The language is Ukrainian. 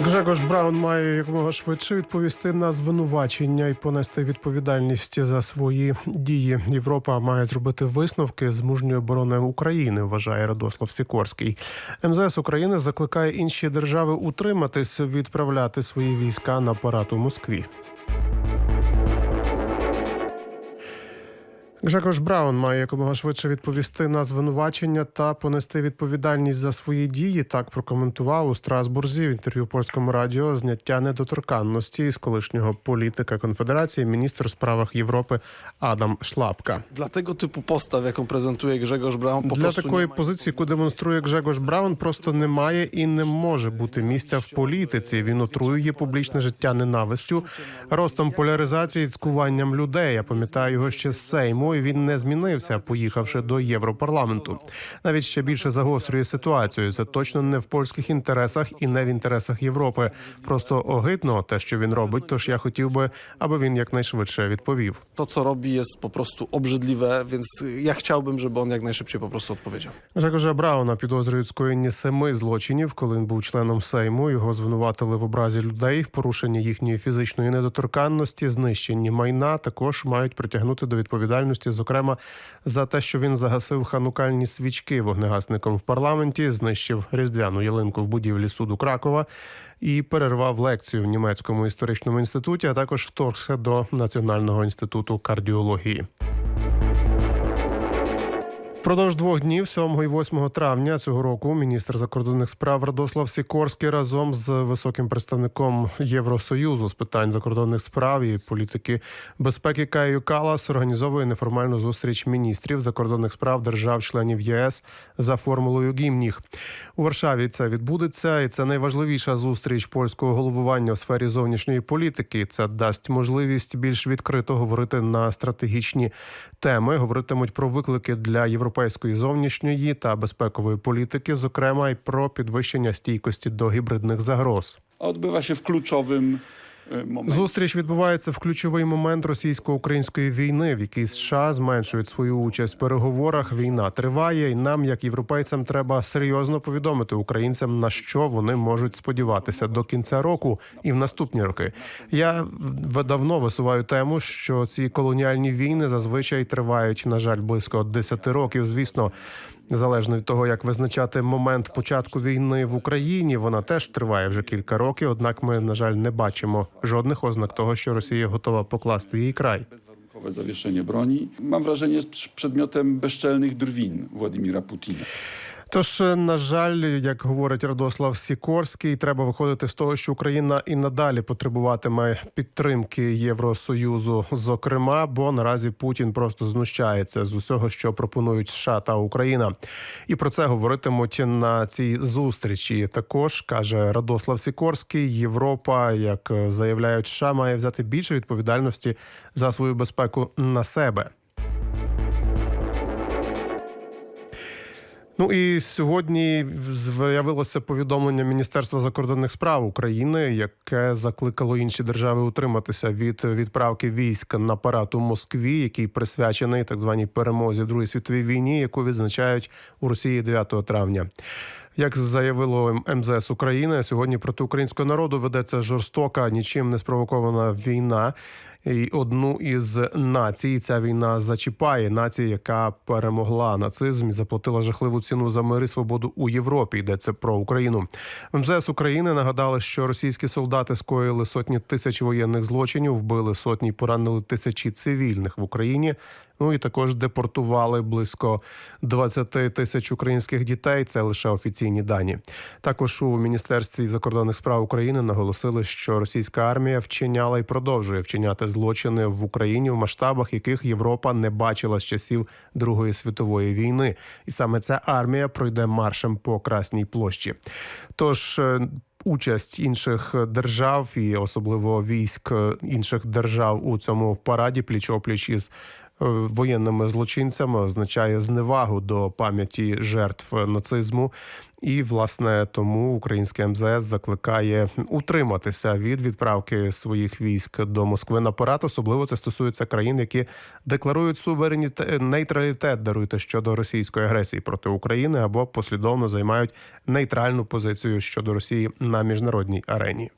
Гжегош Браун має якомога швидше відповісти на звинувачення і понести відповідальність за свої дії. Європа має зробити висновки з мужньої оборони України. Вважає Радослав Сікорський. МЗС України закликає інші держави утриматись, відправляти свої війська на парад у Москві. Гжегош Браун має якомога швидше відповісти на звинувачення та понести відповідальність за свої дії. Так прокоментував у Страсбурзі в інтерв'ю польському радіо зняття недоторканності з колишнього політика конфедерації, міністр у справах Європи Адам Шлапка. Tego typu postaw, jaką prezentuje Grzegorz Braun, po Для такої позиції, яку демонструє Гжегош Браун, просто немає і не може бути місця в політиці. Він отруює публічне життя ненавистю, ростом поляризації, цькуванням людей. Я пам'ятаю його ще з Сейму, і він не змінився, поїхавши до Європарламенту. Навіть ще більше загострює ситуацію. Це точно не в польських інтересах і не в інтересах Європи. Просто огидно те, що він робить. Тож я хотів би, аби він якнайшвидше відповів. co robi, jest po prostu obrzydliwe, więc ja chciałbym, żeby on jak najszybciej po prostu odpowiedział. Жакожа Брауна підозрюють в скоєнні семи злочинів, коли він був членом Сейму. Його звинуватили в образі людей, порушенні їхньої фізичної недоторканності, знищенні майна. Також мають притягнути до відповідальності, зокрема за те, що він загасив ханукальні свічки вогнегасником в парламенті, знищив різдвяну ялинку в будівлі суду Кракова і перервав лекцію в німецькому історичному інституті, а також вторгся до Національного інституту кардіології. Впродовж двох днів, 7 і 8 травня цього року, міністр закордонних справ Радослав Сікорський разом з високим представником Євросоюзу з питань закордонних справ і політики безпеки Каю Калас організовує неформальну зустріч міністрів закордонних справ держав-членів ЄС за формулою гімніх. У Варшаві це відбудеться, і це найважливіша зустріч польського головування у сфері зовнішньої політики. Це дасть можливість більш відкрито говорити на стратегічні теми. Говоритимуть про виклики для європейської зовнішньої та безпекової політики, зокрема й про підвищення стійкості до гібридних загроз. odbywa się w kluczowym momencie. Зустріч відбувається в ключовий момент російсько-української війни, в якій США зменшують свою участь в переговорах. Війна триває, і нам, як європейцям, треба серйозно повідомити українцям на що вони можуть сподіватися до кінця року і в наступні роки. Я давно висуваю тему, що ці колоніальні війни зазвичай тривають, на жаль, близько 10 років. Звісно. Залежно від того, як визначати момент початку війни в Україні, вона теж триває вже кілька років. Однак ми, на жаль, не бачимо жодних ознак того, що Росія готова покласти її край. Zawieszenie broni, mam wrażenie, jest przy- przedmiotem bezczelnych drwin Władimira Putina. Тож, е, на жаль, як говорить Радослав Сікорський, треба виходити з того, що Україна і надалі потребуватиме підтримки Євросоюзу, зокрема, бо наразі Путін просто знущається з усього, що пропонують США та Україна, і про це говоритимуть на цій зустрічі. Також каже Радослав Сікорський, Європа, як е, заявляють США, має взяти більше відповідальності за свою безпеку на себе. Ну і сьогодні з'явилося повідомлення Міністерства закордонних справ України, яке закликало інші держави утриматися від відправки військ на парад у Москві, який присвячений так званій перемозі в Другій світовій війні, яку відзначають у Росії 9 травня. Як заявило МЗС України, сьогодні проти українського народу ведеться жорстока, нічим не спровокована війна. І одну із націй ця війна зачіпає націю, яка перемогла нацизм і заплатила жахливу ціну за мир і свободу у Європі. Йдеться про Україну. МЗС України нагадали, що російські солдати скоїли сотні тисяч воєнних злочинів, вбили сотні, й поранили тисячі цивільних в Україні. Ну і також депортували близько 20 тисяч українських дітей. Це лише офіційні дані. Також у міністерстві закордонних справ України наголосили, що російська армія вчиняла і продовжує вчиняти злочини в Україні в масштабах, яких Європа не бачила з часів Другої світової війни, і саме ця армія пройде маршем по Красній площі. Тож. е, Участь інших держав і особливо військ інших держав у цьому параді пліч-опліч із воєнними злочинцями, означає зневагу до пам'яті жертв нацизму. І власне тому українське МЗС закликає утриматися від відправки своїх військ до Москви наперед. Особливо це стосується країн, які декларують суверенітет нейтралітет, даруйте щодо російської агресії проти України або послідовно займають нейтральну позицію щодо Росії на міжнародній арені.